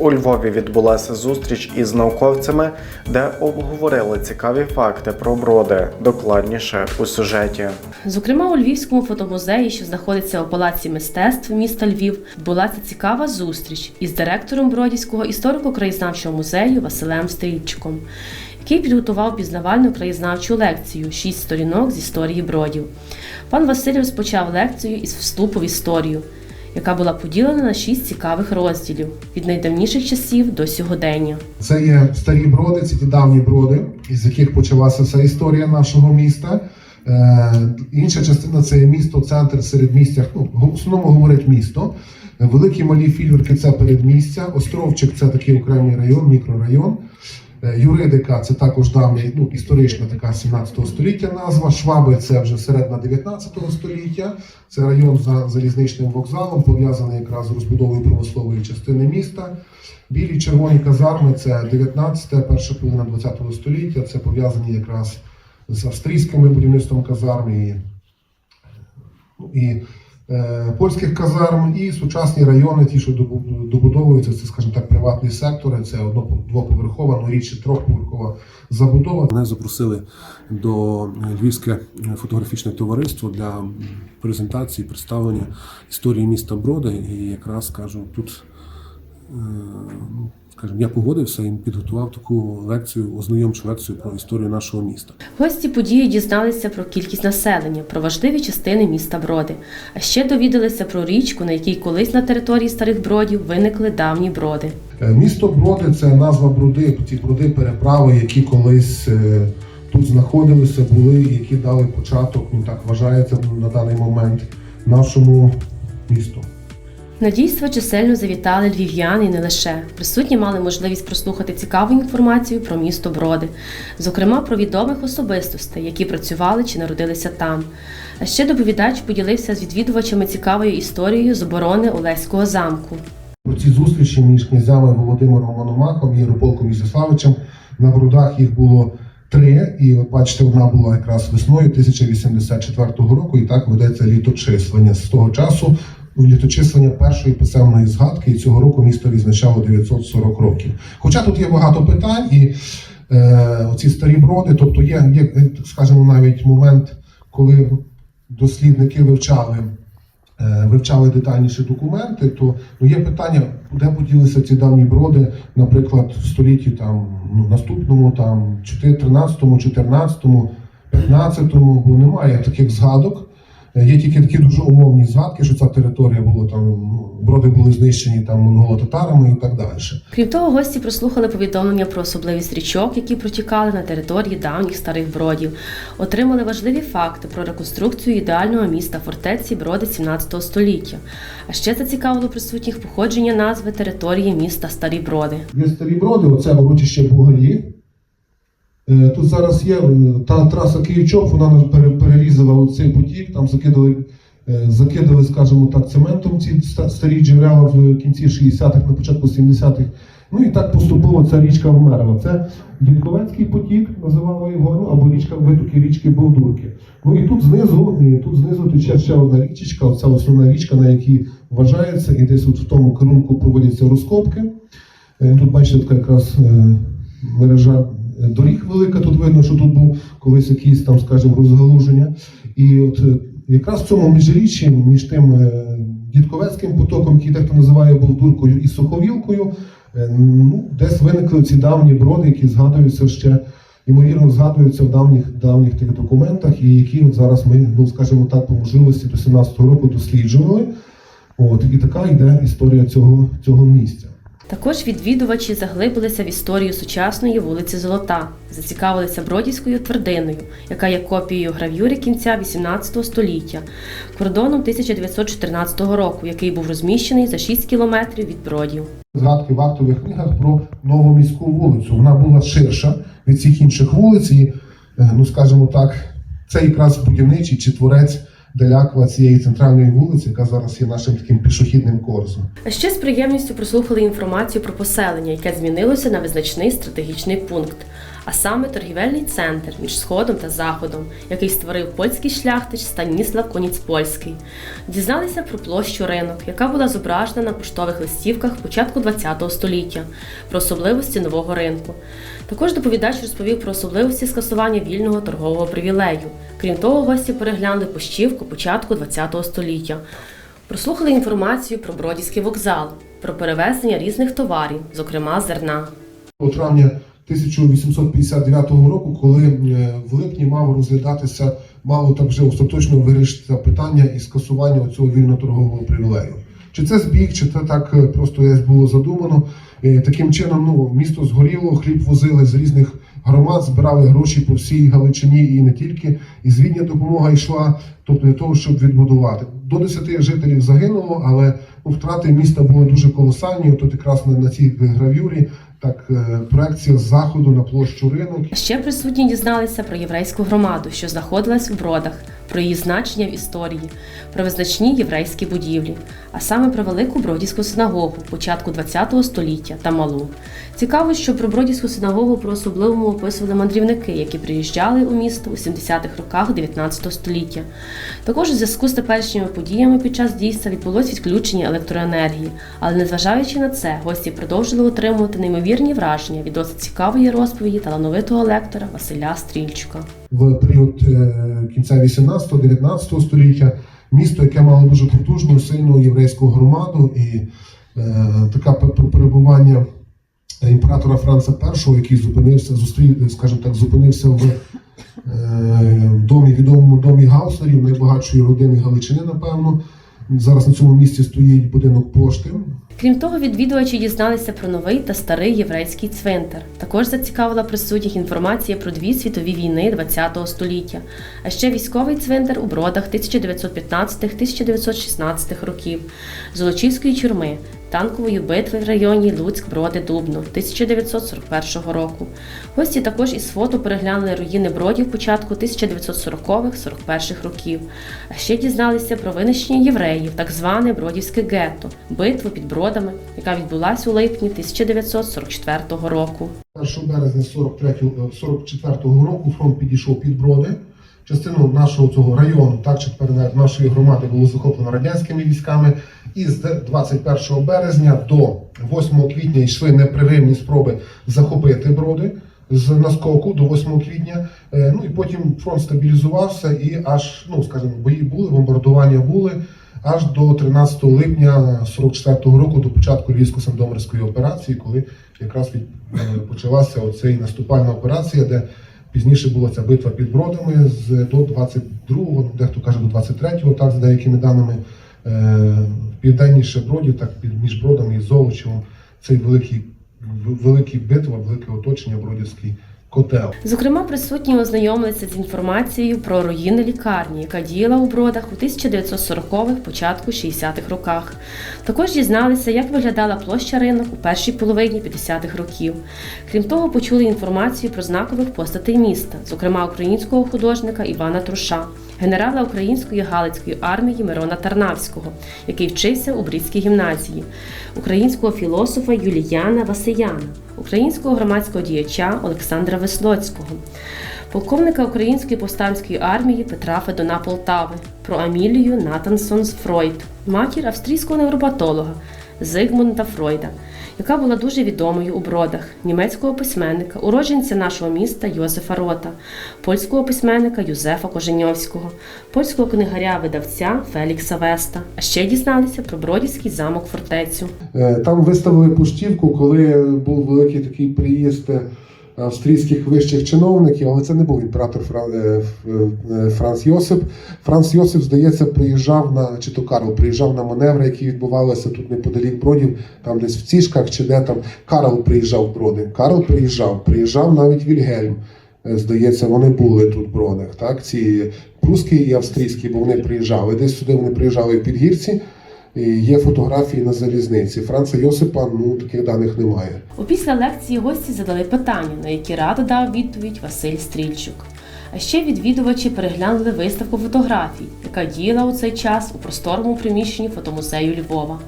У Львові відбулася зустріч із науковцями, де обговорили цікаві факти про броди. Докладніше у сюжеті. Зокрема, у Львівському фотомузеї, що знаходиться у палаці мистецтв міста Львів, відбулася цікава зустріч із директором Бродівського історико-краєзнавчого музею Василем Стрільчиком, який підготував пізнавальну краєзнавчу лекцію Шість сторінок з історії бродів. Пан Василь розпочав лекцію із вступу в історію, яка була поділена на шість цікавих розділів від найдавніших часів до сьогодення. Це є старі броди, це давні броди, із яких почалася вся історія нашого міста. Е, інша частина це місто, центр середмістя. Ну, в основному говорять місто. Великі малі фільверки це передмістя. Островчик це такий окремий район, мікрорайон. Е, Юридика це також давня, ну, історична така 17 століття назва. Шваби це вже середина 19 століття. Це район за залізничним вокзалом, пов'язаний якраз з розбудовою промислової частини міста. Білі червоні казарми це 19, перша половина 20 століття. Це пов'язані якраз з австрійськими будівництвом казарм і, і е, польських казарм, і сучасні райони, ті, що добу- добудовуються, це, скажімо так, приватні сектори, це одно двоповерхова, ну рідше трьохповерхова забудова. Мене запросили до Львівське фотографічне товариство для презентації, представлення історії міста Броди. І якраз кажу, тут е, скажімо, я погодився і підготував таку лекцію, ознайомчу лекцію про історію нашого міста. Гості події дізналися про кількість населення, про важливі частини міста Броди, а ще довідалися про річку, на якій колись на території старих бродів виникли давні броди. Е, Місто Броди це назва бруди, ті бруди переправи, які колись е, тут знаходилися, були, які дали початок, ну так вважається на даний момент, нашому місту. На дійство чисельно завітали львів'яни і не лише. Присутні мали можливість прослухати цікаву інформацію про місто Броди, зокрема про відомих особистостей, які працювали чи народилися там. А ще доповідач поділився з відвідувачами цікавою історією з оборони Олеського замку. Про ці зустрічі між князями Володимиром Мономахом і Ярополком Ізяславичем на брудах їх було три. І от бачите, одна була якраз весною 1084 року, і так ведеться літочислення. З того часу ну, літочислення першої писемної згадки, і цього року місто відзначало 940 років. Хоча тут є багато питань, і е, оці старі броди, тобто є, є, скажімо, навіть момент, коли дослідники вивчали е, вивчали детальніші документи, то ну, є питання, де поділися ці давні броди, наприклад, в столітті там, ну, наступному, там, 13-му, 14-му, 15-му, бо немає таких згадок. Е, Є тільки такі дуже умовні згадки, що ця територія була там, ну, броди були знищені там монголо-татарами і так далі. Крім того, гості прослухали повідомлення про особливість річок, які протікали на території давніх старих бродів, отримали важливі факти про реконструкцію ідеального міста фортеці Броди 17 століття. А ще зацікавило присутніх походження назви території міста Старі Броди. Є старі броди, оце урочище Бугалі. Е, Тут зараз є е, та траса Київ-Чоп, вона пере- перерізала цей потік, там закидали, е, закидали, скажімо так, цементом ці старі джерела в кінці 60-х, на початку 70-х. Ну і так поступово ця річка вмерла. Це Дідковецький потік, називали його, ну, або річка витоки річки Болдурки. Ну і тут знизу, і тут знизу тече ще одна річечка, оця основна річка, на якій вважається, і десь от в тому керунку проводяться розкопки. Тут бачите, така якраз мережа доріг велика. Тут видно, що тут був колись якийсь там, скажімо, розгалуження. І от е, якраз в цьому міжріччі, між тим е, Дідковецьким потоком, який дехто називає Болдуркою і Суховілкою, е, ну, десь виникли ці давні броди, які згадуються ще. Ймовірно, згадуються в давніх давніх тих документах, і які от зараз ми, ну скажімо так, по можливості до 17-го року досліджували. От і така йде історія цього, цього місця. Також відвідувачі заглибилися в історію сучасної вулиці Золота, зацікавилися Бродівською твердиною, яка є копією гравюри кінця XVIII століття, кордоном 1914 року, який був розміщений за 6 кілометрів від Бродів. згадки в актових книгах про нову міську вулицю. Вона була ширша від всіх інших вулиць, і, е, ну скажімо так, це якраз будівничий чи творець Делякова цієї центральної вулиці, яка зараз є нашим таким пішохідним корзом. А ще з приємністю прослухали інформацію про поселення, яке змінилося на визначний стратегічний пункт. а саме торгівельний центр між Сходом та Заходом, який створив польський шляхтич Станіслав Коніцпольський. Дізналися про площу ринок, яка була зображена на поштових листівках початку ХХ століття, про особливості нового ринку. Також доповідач розповів про особливості скасування вільного торгового привілею. Крім того, гості переглянули пощівку початку ХХ століття. Прослухали інформацію про Бродівський вокзал, про перевезення різних товарів, зокрема зерна. У травня 1859 року, коли е, в липні мав розглядатися, мало так вже остаточно вирішитися питання і скасування цього вільно-торгового привілею. Чи це збіг, чи це так е, просто було задумано. Е, Таким чином, ну, місто згоріло, хліб возили з різних громад, збирали гроші по всій Галичині і не тільки. І звідня допомога йшла, тобто для того, щоб відбудувати. До 10 жителів загинуло, але ну, втрати міста були дуже колосальні. Тут якраз на, на цій гравюрі так е, проекція з заходу на площу ринок. Ще присутні дізналися про єврейську громаду, що знаходилась у бродах, про її значення в історії, про визначні єврейські будівлі, а саме про велику бродівську синагогу початку ХХ століття та малу. Цікаво, що про бродівську синагогу про особливому описували мандрівники, які приїжджали у місто у 70-х роках 19 століття. Також у зв'язку з теперішніми подіями під час дійства відбулось відключення електроенергії, але незважаючи на це, гості продовжили отримувати неймовірні враження від досить цікавої розповіді талановитого лектора Василя Стрільчука. В період е, кінця 18-19 століття. Місто, яке мало дуже потужну, сильну єврейську громаду, і е, пе- перебування імператора Франца І, який зупинився, зустрів, скажімо так, зупинився в е, домі, відомому домі Гауслерів, найбагатшої родини Галичини, напевно. Зараз на цьому місці стоїть будинок пошти. Крім того, відвідувачі дізналися про новий та старий єврейський цвинтар. Також зацікавила присутніх інформація про дві світові війни ХХ століття, а ще військовий цвинтар у бродах 1915-1916 років, Золочівської тюрми, танкової битви в районі Луцьк-Броди-Дубно 1941 року. Гості також із фото переглянули руїни бродів початку 1940-41 років, а ще дізналися про винищення євреїв, так зване Бродівське гетто, битву під бродами, яка відбулася у липні 1944 року. 1 березня 43 44 року фронт підійшов під броди. Частину нашого цього району, так чи тепер нашої громади, було захоплено радянськими військами. І з 21 березня до 8 квітня йшли непреривні спроби захопити броди з наскоку до 8 квітня. Е, Ну і потім фронт стабілізувався і аж, ну скажімо, бої були, бомбардування були аж до 13 липня 44-го року, до початку Львівсько-Сандомирської операції, коли якраз від, е, почалася оцей наступальна операція, де пізніше була ця битва під бродами з до 22-го, ну, дехто каже до 23-го, так, з деякими даними. Е, південніше бродів, так між бродами і Золочевом, цей великий, в- великий битва, велике оточення, бродівський котел. Зокрема, присутні ознайомилися з інформацією про руїни лікарні, яка діяла у бродах у 1940-х, початку 60-х роках. Також дізналися, як виглядала площа ринок у першій половині 50-х років. Крім того, почули інформацію про знакових постатей міста, зокрема українського художника Івана Труша, генерала української Галицької армії Мирона Тарнавського, який вчився у Брідській гімназії, українського філософа Юліяна Васияна, українського громадського діяча Олександра Веслоцького, полковника Української повстанської армії Петра Федона Полтави, про Амілію Натансон Фройд, матір австрійського невропатолога Зигмунда Фройда, яка була дуже відомою у бродах, німецького письменника, уродженця нашого міста Йозефа Рота, польського письменника Юзефа Коженьовського, польського книгаря-видавця Фелікса Веста. А ще дізналися про Бродівський замок фортецю. Е, Там виставили пуштівку, коли був великий такий приїзд е, австрійських вищих чиновників, але це не був імператор е, е, Франц Йосип. Франц Йосип, здається, приїжджав на чи то Карл приїжджав на маневри, які відбувалися тут неподалік бродів, там десь в Цішках чи де там. Карл приїжджав в броди. Карл приїжджав, приїжджав навіть Вільгельм. Е, Здається, вони були тут в бродах. Так, ці прусські і австрійські, бо вони приїжджали. Десь сюди вони приїжджали в підгірці. Є фотографії на залізниці. Франца Йосипа ну таких даних немає. Опісля лекції гості задали питання, на які радо дав відповідь Василь Стрільчук. А ще відвідувачі переглянули виставку фотографій, яка діяла у цей час у просторому приміщенні фотомузею Львова.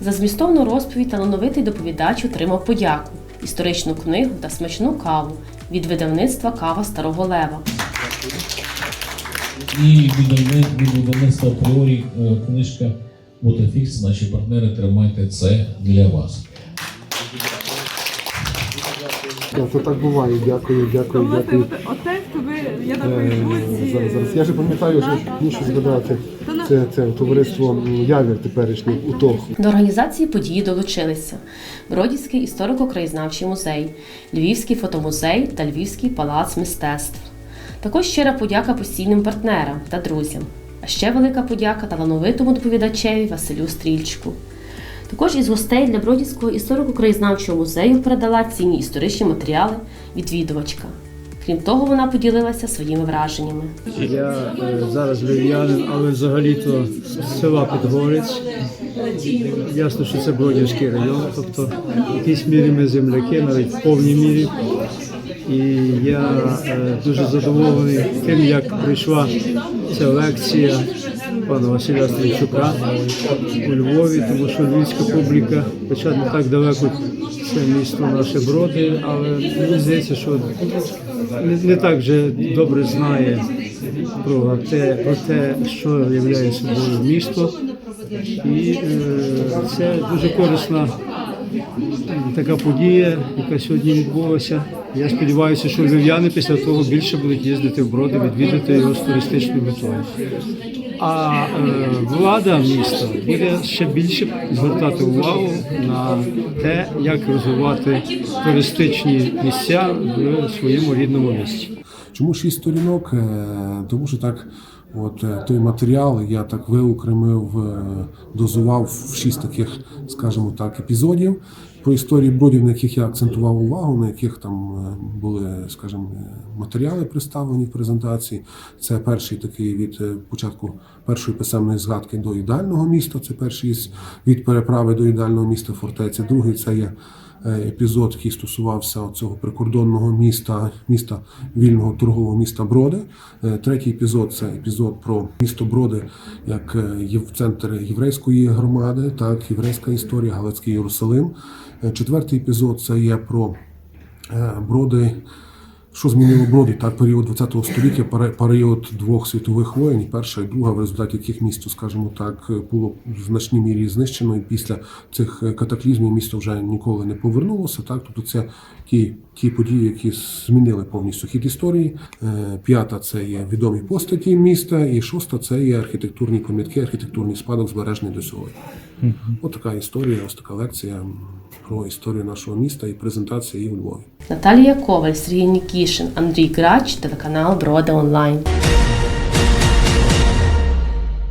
За змістовну розповідь талановитий доповідач отримав подяку, історичну книгу та смачну каву від видавництва Кава Старого Лева. І від видавництва Апріорі е, книжка Мотофікс. Наші партнери тримайте це для вас. Це так буває. Дякую, дякую, дякую. оте, хто я на Фейсбуці. Зараз, зараз. Я ж пам'ятаю, що інше згадати. Це, це товариство Явір теперішнє УТОГ. До організації події долучилися Бродівський історико-краєзнавчий музей, Львівський фотомузей та Львівський палац мистецтв. Також щира подяка постійним партнерам та друзям. А ще велика подяка талановитому доповідачеві Василю Стрільчику. Також із гостей для Бродівського історико-краєзнавчого музею передала цінні історичні матеріали відвідувачка. Крім того, вона поділилася своїми враженнями. Я е, зараз львів'янин, але взагалі-то з села Підгорець. Ясно, що це Бродівський район, тобто в якійсь мірі ми земляки, навіть в повній мірі. І я е, дуже задоволений тим, як прийшла ця лекція пана Василя Стрільчука у Львові, тому що львівська публіка, хоча не так далеко це місто наше броди, але мені здається, що не, не так вже добре знає про те, про те, що є собою місто. І е, це дуже корисна така подія, яка сьогодні відбулася. Я сподіваюся, що львів'яни після того більше будуть їздити в броди, відвідати його з туристичною метою. А е, влада міста буде ще більше звертати увагу на те, як розвивати туристичні місця в своєму рідному місті. Чому шість сторінок? Е, Тому що так, от е, той матеріал я так виокремив, е, дозував в шість таких, скажімо так, епізодів про історії бродів, на яких я акцентував увагу, на яких там е, були, скажімо, матеріали представлені в презентації. Це перший такий від початку першої писемної згадки до ідеального міста. Це перший від переправи до ідеального міста фортеця. Другий це є епізод, який стосувався цього прикордонного міста, міста вільного торгового міста Броди. Е, Третій епізод це епізод про місто Броди як є в центр єврейської громади, так єврейська історія, Галицький Єрусалим. Е, Четвертий епізод це є про е, Броди. Що змінило броди? Так, період ХХ століття, період двох світових воєн, перша і друга, в результаті яких місто, скажімо так, було в значній мірі знищено, і після цих е, катаклізмів місто вже ніколи не повернулося. Так, тобто це ті, ті події, які змінили повністю хід історії. Е, П'ята це є відомі постаті міста, і шоста це є архітектурні пам'ятки, архітектурний спадок збережений до сьогодні. Ось така історія, ось така лекція про історію нашого міста і презентація її у Львові. Наталія Коваль, Сергій Нікішин, Андрій Грач, телеканал Броди Онлайн.